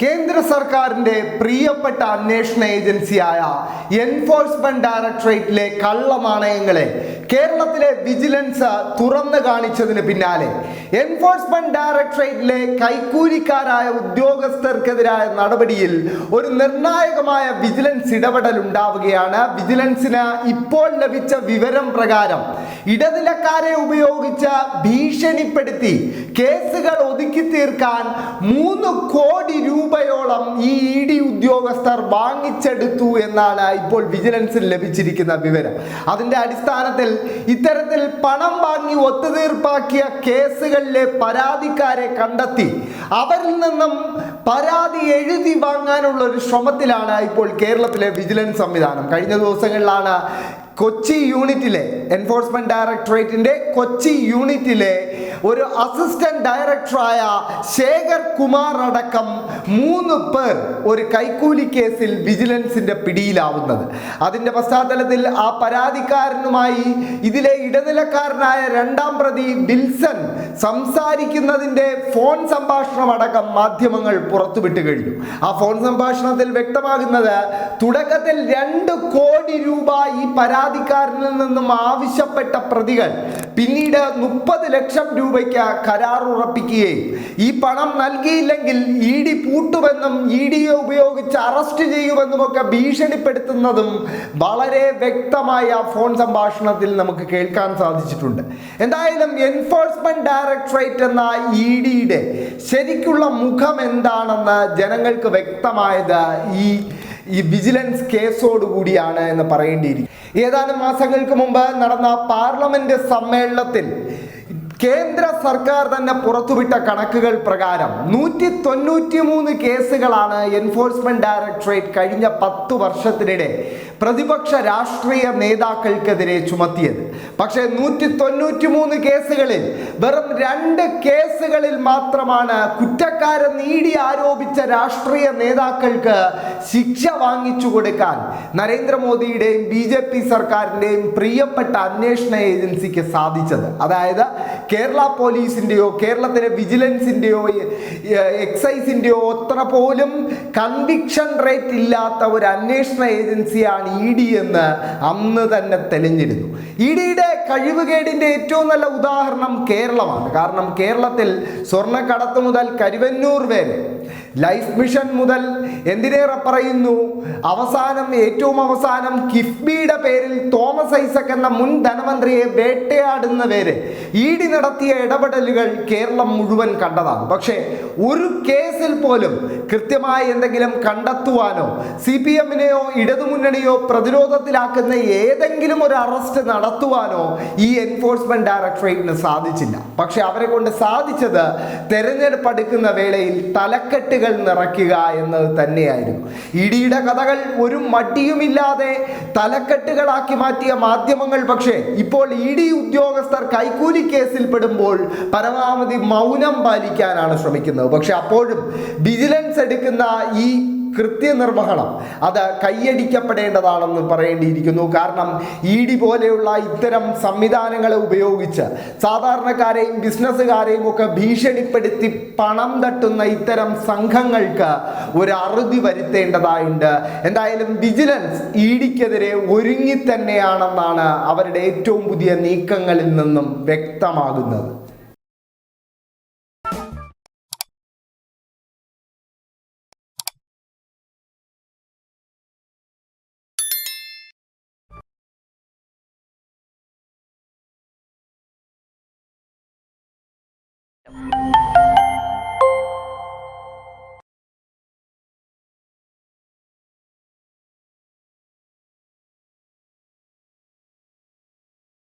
കേന്ദ്ര സർക്കാരിന്റെ പ്രിയപ്പെട്ട അന്വേഷണ ഏജൻസിയായ എൻഫോഴ്സ്മെന്റ് ഡയറക്ടറേറ്റിലെ കള്ളനാണയങ്ങളെ കേരളത്തിലെ വിജിലൻസ് തുറന്നു കാണിച്ചതിന് പിന്നാലെ. എൻഫോഴ്സ്മെന്റ് ഡയറക്ടറേറ്റിലെ കൈക്കൂലിക്കാരായ ഉദ്യോഗസ്ഥർക്കെതിരായ നടപടിയിൽ ഒരു നിർണായകമായ വിജിലൻസ് ഇടപെടൽ ഉണ്ടാവുകയാണ്. വിജിലൻസിന് ഇപ്പോൾ ലഭിച്ച വിവരം പ്രകാരം ഇടനിലക്കാരെ ഉപയോഗിച്ച് ഭീഷണിപ്പെടുത്തി കേസുകൾ ഒതുക്കി തീർക്കാൻ മൂന്ന് കോടി രൂപയോളം ഈ ഇ ഡി ഉദ്യോഗസ്ഥർ വാങ്ങിച്ചെടുത്തു എന്നാണ് ഇപ്പോൾ വിജിലൻസിൽ ലഭിച്ചിരിക്കുന്ന വിവരം. അതിന്റെ അടിസ്ഥാനത്തിൽ ഇത്തരത്തിൽ പണം വാങ്ങി ഒത്തുതീർപ്പാക്കിയ കേസുകളിലെ പരാതിക്കാരെ കണ്ടെത്തി. അവരിൽ നിന്നും പരാതി എഴുതി വാങ്ങാനുള്ള ഒരു ശ്രമത്തിലാണ് ഇപ്പോൾ കേരളത്തിലെ വിജിലൻസ് സംവിധാനം. കഴിഞ്ഞ ദിവസങ്ങളിലാണ് കൊച്ചി യൂണിറ്റിലെ എൻഫോഴ്സ്മെന്റ് ഡയറക്ടറേറ്റിന്റെ കൊച്ചി യൂണിറ്റിലെ ഒരു അസിസ്റ്റന്റ് ഡയറക്ടറായ ശേഖർ കുമാർ അടക്കം മൂന്ന് പേർ ഒരു കൈക്കൂലി കേസിൽ വിജിലൻസിന്റെ പിടിയിലാവുന്നത്. അതിന്റെ പശ്ചാത്തലത്തിൽ ആ പരാതിക്കാരനുമായി ഇതിലെ ഇടനിലക്കാരനായ രണ്ടാം പ്രതി വിൽസൺ സംസാരിക്കുന്നതിന്റെ ഫോൺ സംഭാഷണം അടക്കം മാധ്യമങ്ങൾ പുറത്തുവിട്ട് കഴിഞ്ഞു. ആ ഫോൺ സംഭാഷണത്തിൽ വ്യക്തമാകുന്നത് തുടക്കത്തിൽ രണ്ട് കോടി രൂപ ഈ പരാതിക്കാരനിൽ നിന്നും ആവശ്യപ്പെട്ട പ്രതികൾ പിന്നീട് മുപ്പത് ലക്ഷം രൂപയ്ക്ക് കരാർ ഉറപ്പിക്കുകയും ഈ പണം നൽകിയില്ലെങ്കിൽ ഇ ഡി പൂട്ടുമെന്നും ഇ ഡിയെ ഉപയോഗിച്ച് അറസ്റ്റ് ചെയ്യുമെന്നും ഒക്കെ ഭീഷണിപ്പെടുത്തുന്നതും വളരെ വ്യക്തമായ ഫോൺ സംഭാഷണത്തിൽ നമുക്ക് കേൾക്കാൻ സാധിച്ചിട്ടുണ്ട്. എന്തായാലും എൻഫോഴ്സ്മെന്റ് ഡയറക്ടറേറ്റ് എന്ന ഇ ഡിയുടെ ശരിക്കുള്ള മുഖം എന്താണെന്ന് ജനങ്ങൾക്ക് വ്യക്തമായത് ഈ ഈ വിജിലൻസ് കേസോടുകൂടിയാണ് എന്ന് പറയേണ്ടിയിരിക്കും ഏതാനും മാസങ്ങൾക്ക് മുമ്പ് നടന്ന പാർലമെന്റ് സമ്മേളനത്തിൽ കേന്ദ്ര സർക്കാർ തന്നെ പുറത്തുവിട്ട കണക്കുകൾ പ്രകാരം നൂറ്റി തൊണ്ണൂറ്റി മൂന്ന് കേസുകളാണ് എൻഫോഴ്സ്മെന്റ് ഡയറക്ടറേറ്റ് കഴിഞ്ഞ പത്തു വർഷത്തിനിടെ പ്രതിപക്ഷ രാഷ്ട്രീയ നേതാക്കൾക്കെതിരെ ചുമത്തിയത്. പക്ഷേ നൂറ്റി തൊണ്ണൂറ്റി മൂന്ന് കേസുകളിൽ വെറും രണ്ട് കേസുകളിൽ മാത്രമാണ് കുറ്റക്കാരൻ നീടി ആരോപിച്ച രാഷ്ട്രീയ നേതാക്കൾക്ക് ശിക്ഷ വാങ്ങിച്ചു കൊടുക്കാൻ നരേന്ദ്രമോദിയുടെയും ബി ജെ പി സർക്കാരിന്റെയും പ്രിയപ്പെട്ട അന്വേഷണ ഏജൻസിക്ക് സാധിച്ചത്. അതായത് കേരള പോലീസിന്റെയോ കേരളത്തിലെ വിജിലൻസിന്റെയോ എക്സൈസിന്റെയോ അത്ര പോലും കൺവിക്ഷൻ റേറ്റ് ഇല്ലാത്ത ഒരു അന്വേഷണ ഏജൻസിയാണ് ഇ ഡി എന്ന് അന്ന് തന്നെ തെളിഞ്ഞിരുന്നു. ഇ ഡിയുടെ കഴിവുകേടിന്റെ ഏറ്റവും നല്ല ഉദാഹരണം കേരളമാണ്. കാരണം കേരളത്തിൽ സ്വർണക്കടത്ത് മുതൽ കരുവന്നൂർ വരെ. ലൈഫ് മിഷൻ മുതൽ എന്തിനേറെ പറയുന്നു? അവസാനം ഏറ്റവും അവസാനം കിഫ്ബിയുടെ പേരിൽ തോമസ് ഐസക് എന്ന മുൻ ധനമന്ത്രിയെ വേട്ടയാടുന്ന പേര്. ഇ നടത്തിയ ഇടപെടലുകൾ കേരളം മുഴുവൻ കണ്ടതാണ്. പക്ഷേ ഒരു കേസിൽ പോലും കൃത്യമായി എന്തെങ്കിലും കണ്ടെത്തുവാനോ സി പി എമ്മിനെയോ ഇടതുമുന്നണിയോ പ്രതിരോധത്തിലാക്കുന്ന ഏതെങ്കിലും ഒരു അറസ്റ്റ് നടത്തുവാനോ ഈ എൻഫോഴ്സ്മെന്റ് ഡയറക്ടറേറ്റിന് സാധിച്ചില്ല. പക്ഷെ അവരെ കൊണ്ട് സാധിച്ചത് തെരഞ്ഞെടുപ്പ് അടുക്കുന്ന വേളയിൽ തലക്കെട്ടുകൾ നിറയ്ക്കുക എന്നത് തന്നെയായിരുന്നു. ഇടിയുടെ കഥകൾ ഒരു മടിയുമില്ലാതെ തലക്കെട്ടുകളാക്കി മാറ്റിയ മാധ്യമങ്ങൾ. പക്ഷേ ഇപ്പോൾ ഇ ഡി ഉദ്യോഗസ്ഥർ കൈക്കൂലി കേസിൽ പെടുമ്പോൾ പരമാവധി മൗനം പാലിക്കാനാണ് ശ്രമിക്കുന്നത്. പക്ഷെ അപ്പോഴും വിജിലൻസ് എടുക്കുന്ന ഈ കൃത്യനിർവഹണം. അത് കൈയടിക്കപ്പെടേണ്ടതാണെന്ന് പറയേണ്ടിയിരിക്കുന്നു. കാരണം ഇ ഡി പോലെയുള്ള ഇത്തരം സംവിധാനങ്ങളെ ഉപയോഗിച്ച് സാധാരണക്കാരെയും ബിസിനസ്സുകാരെയും ഒക്കെ ഭീഷണിപ്പെടുത്തി പണം തട്ടുന്ന ഇത്തരം സംഘങ്ങൾക്ക് ഒരു അറുതി വരുത്തേണ്ടതായുണ്ട്. എന്തായാലും വിജിലൻസ് ഇ ഡിക്കെതിരെ ഒരുങ്ങി തന്നെയാണെന്നാണ് അവരുടെ ഏറ്റവും പുതിയ നീക്കങ്ങളിൽ നിന്നും വ്യക്തമാകുന്നത്. you